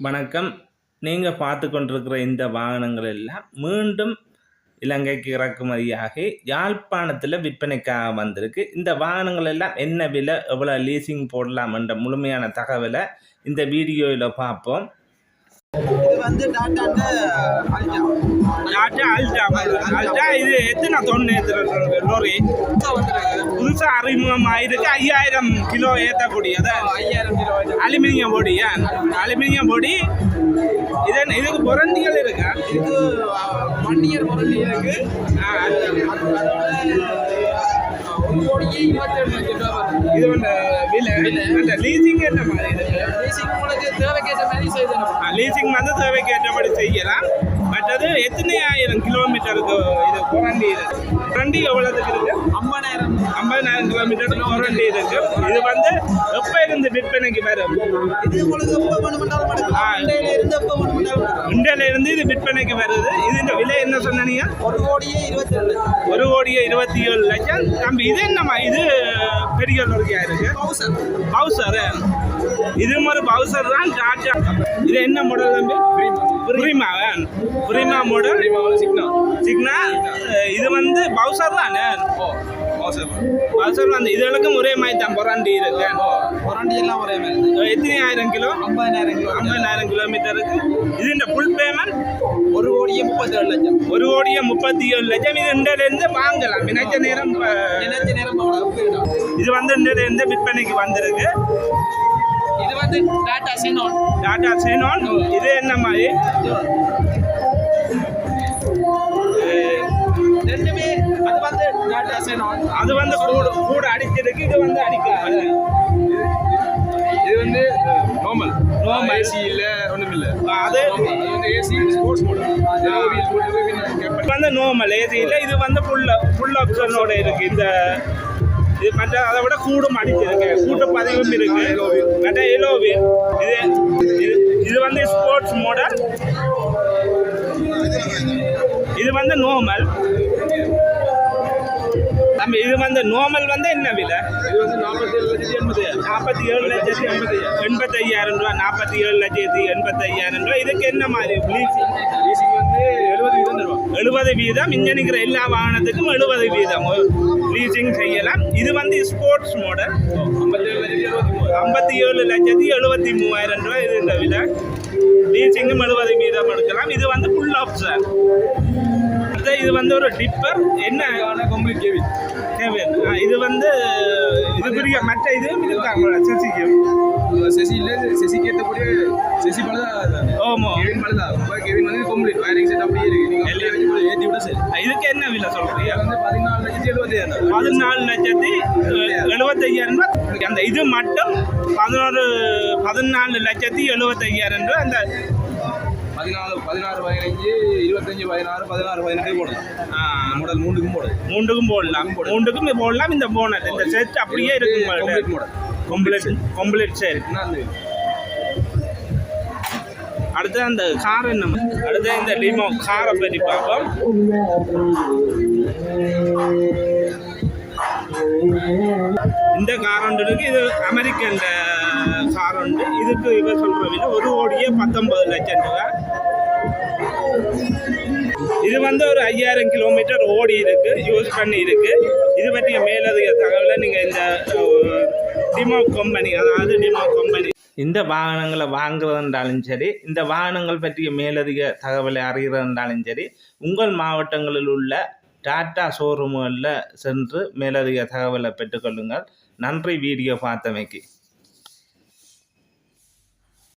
வணக்கம். நீங்கள் பார்த்து கொண்டிருக்கிற இந்த வாகனங்கள் எல்லாம் மீண்டும் இலங்கைக்கு இறக்குமதியாகி யாழ்ப்பாணத்தில் விற்பனைக்காக வந்திருக்கு. இந்த வாகனங்கள் எல்லாம் என்ன விலை எவ்வளோ லீசிங் போடலாம் என்ற முழுமையான தகவலை இந்த வீடியோவில் பார்ப்போம். இது வந்து டாட்டாண்ட அல்டா டாட்டா அல்டா அல்டா இது எத்தனை தொண்ணு லோரி புதுசாக அறிமுகம் ஆயிருக்கு. ஐயாயிரம் கிலோ ஏற்றக்கூடியது அலுமினியம் பொடி அலுமினியம் பொடி. இது இதுக்கு புரண்டிகள் இருக்கா? இது ஒன் இயர் முரளி இருக்கு. அது- இது விலை? லீசிங் என்ன மாதிரி இருக்கு பேசிக் உங்களுக்கு தேவைக்கேற்ற மாதிரி. லீசிங் வந்து ஏற்றபடி செய்யலாம். மற்றது எத்தனை ஆயிரம் கிலோமீட்டருக்கு இது புரண்டி இருக்கு புரண்டி எவ்வளோதுக்கு இருக்கு? ஐம்பதாயிரம் கிலோமீட்டருக்கு புரண்டி இருக்கு. இது வந்து எப்போ இருந்து விற்பனைக்கு வரும்? இது இண்டையில இருந்து இது விற்பனைக்கு வருது. இதுன்ற விலை என்ன சொன்னீங்க? ஒரு கோடியே இருபத்தேழு. லட்சம் ஒரு கோடியே இருபத்தி ஏழு லட்சம். தம்பி இது என்னம்மா? இது பெரிய லொரிக்கா இருக்கு. பவுசர் இது ஒரு பவுசர் தான் டாட்டா இது என்ன மாடல் தம்பி? புரிமா புரிமா மாடல் சிக்னா சிக்னா இது வந்து பவுசர் தானே? பவுசர் வந்து இதுகளுக்கும் ஒரே மாதிரி தான் புரண்டி இருக்கு. புரண்டி எல்லாம் ஒரே மாதிரி எத்தனை ஆயிரம் கிலோ? ஐம்பதாயிரம் கிலோ. ஐம்பதாயிரம் கிலோமீட்டருக்கு இதுன்ற ஃபுல் பேமெண்ட் ஒரு கோடியே முப்பத்தேழு லட்சம். ஒரு கோடியே முப்பத்தி ஏழு லட்சம். இது இந்தியிலேருந்து வாங்கலாம். நினைச்ச நேரம் நினைச்ச நேரம். இது வந்து இந்தியிலேருந்து விற்பனைக்கு வந்திருக்கு. இது வந்து டாடா சினோன் டாடா சேனோன் இது என்ன மாதிரி? ரெண்டுமே அது வந்து அது வந்து கூட கூட அடிச்சிருக்கு இது வந்து அடிக்காது. இது வந்து நார்மல் Normal. ஏசி இல்ல ஒண்ணும் இல்ல அது ஏசி ஸ்போர்ட்ஸ் மோட் வந்து நார்மல் ஏசி இல்லை இது வந்து ஃபுல் ஃபுல் ஆப்ஷனோட இருக்கு இந்த இது மற்ற அதை விட கூடும் அடிச்சிருக்கு. கூட்டு பதிவும் இருக்கு. மற்ற எலோவி இது இது இது வந்து ஸ்போர்ட்ஸ் மாடல் இது வந்து நார்மல் தம்பி இது வந்து நார்மல் வந்து என்ன விலை? இது வந்து நாற்பத்தி ஏழு லட்சத்தி எண்பது. நாற்பத்தி ஏழு லட்சத்தி எண்பத்தி எண்பத்தையாயிரம் ரூபா நாற்பத்தி ஏழு லட்சத்தி எண்பத்தையாயிரம் ரூபா இதுக்கு என்ன மாதிரி வந்து எழுபது வீதம் தருவோம் எழுபது வீதம். இங்கே நிற்கிற எல்லா வாகனத்துக்கும் எழுபது வீதம். லீசிங் செய்யலாம். இது வந்து ஸ்போர்ட்ஸ் மாடல் ஐம்பத்தி ஏழு லட்சத்தி எழுபத்தி மூவாயிரம் ரூபாய் இது இந்த விலை லீசிங்கும் எழுபது வீதம் எடுக்கலாம். இது வந்து ஃபுல் ஆப்ஷன் அடுத்து இது வந்து ஒரு டிப்பர் என்ன? கம்ப்ளீட் கேவி கேவி இது வந்து இது பெரிய மற்ற இதுவும் இருக்காங்களா சசிக்கும் சசி இல்லை சசிக்கு. ஏற்றக்கூடிய சசி பழுதா ஓமோ கெவின் பழுதா கெவின் வந்து கம்ப்ளீட் வயரிங் செட் அப்படியே இருக்கு நீங்க ஏற்றி விட சரி இதுக்கு என்ன விலை சொல்கிறீங்க வந்து பதினாலு லட்சத்தி எழுபத்தி பதினாலு லட்சத்தி எழுபத்தையாயிரம் ரூபாய். அந்த இது மட்டும் பதினோரு பதினாலு லட்சத்தி எழுபத்தையாயிரம் ரூபாய் அந்த பதினாலு பதினாறு பதினஞ்சு இருபத்தஞ்சு பதினாறு பதினாறு பதினெட்டு போடலாம். மாடல் மூணுக்கும் போடுது மூன்றுக்கும் போடலாம். மூன்றுக்கும் போடலாம். இந்த போனட் இந்த செட் அப்படியே இருக்கும் கம்ப்ளீட் மாடல் கம்ப்ளீட் கம்ப்ளீட் சரி அடுத்து அந்த கார் என்ன? அடுத்து இந்த லிமோ காரை பற்றி பார்ப்போம். இந்த கார் ஒன்று இருக்கு இது அமெரிக்கன் கார் உண்டு. இதுக்கு இவ சொல்கிற விலை ஒரு கோடியே பத்தொன்பது லட்சம் ரூபா இது வந்து ஒரு ஐயாயிரம் கிலோமீட்டர் ஓடி இருக்கு. யூஸ் பண்ணி இருக்கு. இது பற்றிய மேலதிக தகவலை நீங்க இந்த டிமோ கம்பெனி அதாவது டிமோ கம்பெனி. இந்த வாகனங்களை வாங்குறதுன்றாலும் சரி இந்த வாகனங்கள் பற்றிய மேலதிக தகவலை அறிகிறதுன்றாலும் சரி உங்கள் மாவட்டங்களில் உள்ள டாட்டா ஷோரூம்களில் சென்று மேலதிக தகவலை பெற்றுக்கொள்ளுங்கள் நன்றி வீடியோ பார்த்தமைக்கு.